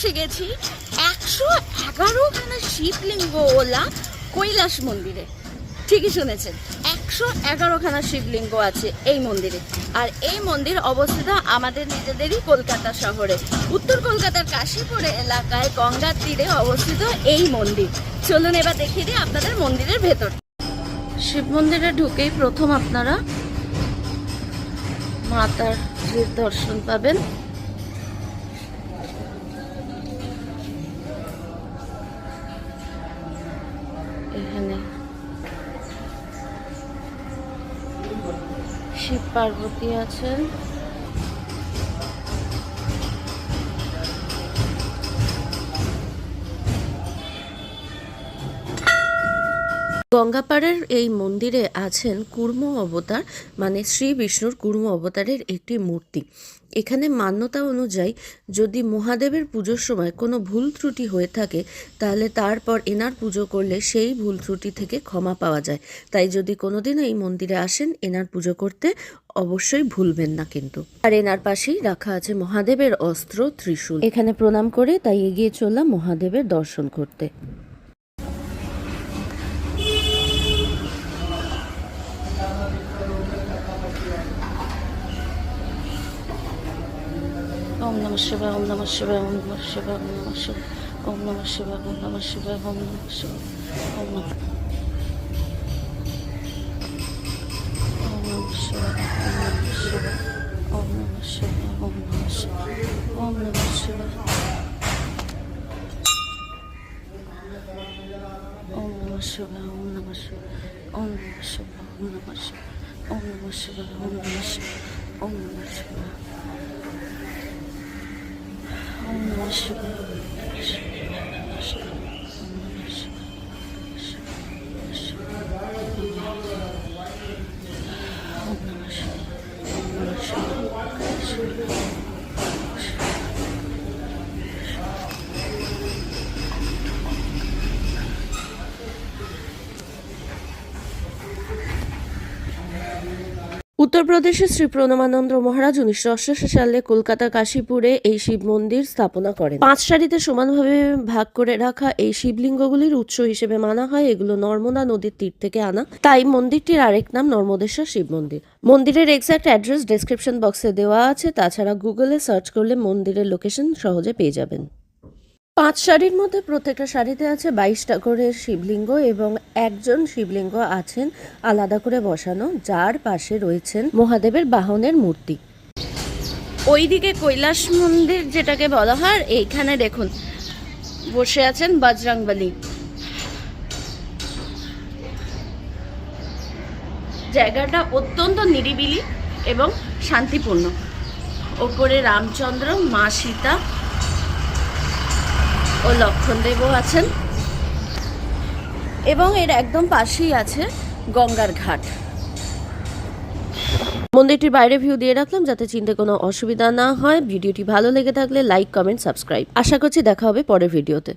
এসে গেছি একশো এগারোখানা শিবলিঙ্গ ওলা কৈলাস মন্দিরে। ঠিকই শুনেছেন, একশো এগারোখানা শিবলিঙ্গ আছে এই মন্দিরে। আর এই মন্দির অবস্থিত আমাদের নিজেদেরই কলকাতা শহরে। উত্তর কলকাতার কাশীপুরে এলাকায় গঙ্গার তীরে অবস্থিত এই মন্দির। চলুন এবার দেখিয়ে দিই আপনাদের মন্দিরের ভেতর। শিব মন্দিরে ঢুকেই প্রথম আপনারা মাতার দর্শন পাবেন। এখানে। শিব পার্বতী আছেন। গঙ্গাপাড়ের এই মন্দিরে আছেন কুর্ম অবতার মানে শ্রী বিষ্ণুর কুর্ম অবতারের একটি মূর্তি। এখানে মান্যতা অনুযায়ী যদি মহাদেবের পুজোর সময় কোনো ভুল ত্রুটি হয়ে থাকে, তাহলে তারপর এনার পুজো করলে সেই ভুল ত্রুটি থেকে ক্ষমা পাওয়া যায়। তাই যদি কোনোদিন এই মন্দিরে আসেন, এনার পুজো করতে অবশ্যই ভুলবেন না কিন্তু। আর এনার পাশেই রাখা আছে মহাদেবের অস্ত্র ত্রিশূল। এখানে প্রণাম করে তাই এগিয়ে চললাম মহাদেবের দর্শন করতে। Om Namah Shivaya, Om Namah Shivaya, Om Namah Shivaya, Om Namah Shivaya, Om Namah Shivaya, Om Namah Shivaya, Om Namah Shivaya, Om Namah Om Namah Shivaya, Om Namah Shivaya, Om Namah Shivaya, Om Namah Shivaya, Om Namah Shivaya, Om Namah Shivaya, Om Namah Shivaya, Om Namah Shivaya, Om Namah Shivaya, Om Namah Shivaya, Om Namah Shivaya. 嗯我 উত্তরপ্রদেশের শ্রী প্রণমানন্দ মহারাজ উনিশশো অষ্টাশি সালে কলকাতা কাশীপুরে এই শিব মন্দির স্থাপনা করেন। পাঁচ সারিতে সমানভাবে ভাগ করে রাখা এই শিবলিঙ্গগুলির উৎস হিসেবে মানা হয়, এগুলো নর্মদা নদীর তীর থেকে আনা। তাই মন্দিরটির আরেক নাম নর্মদেশ্বর শিব মন্দির। মন্দিরের এক্সাক্ট অ্যাড্রেস ডেসক্রিপশন বক্সে দেওয়া আছে, তাছাড়া গুগলে সার্চ করলে মন্দিরের লোকেশন সহজে পেয়ে যাবেন। পাঁচ শাড়ির মধ্যে প্রত্যেকটা শাড়িতে আছে বাইশটা করে শিবলিঙ্গ এবং একজন শিবলিঙ্গ আছেন আলাদা করে বসানো, যার পাশে রয়েছেন মহাদেবের বাহনের মূর্তি। ওইদিকে কৈলাস মন্দির যেটাকে বলা হয়, এইখানে দেখুন, বসে আছেন বজরংবলী। জায়গাটা অত্যন্ত নিরিবিলি এবং শান্তিপূর্ণ। ওপরে রামচন্দ্র, মা সীতা ও লক্ষণদেবও আছেন। এবং এর একদম পাশেই আছে গঙ্গার ঘাট। মন্দিরটির বাইরে ভিউ দিয়ে রাখলাম যাতে চিনতে কোনো অসুবিধা না হয়। ভিডিওটি ভালো লেগে থাকলে লাইক কমেন্ট সাবস্ক্রাইব আশা করছি দেখা হবে পরের ভিডিওতে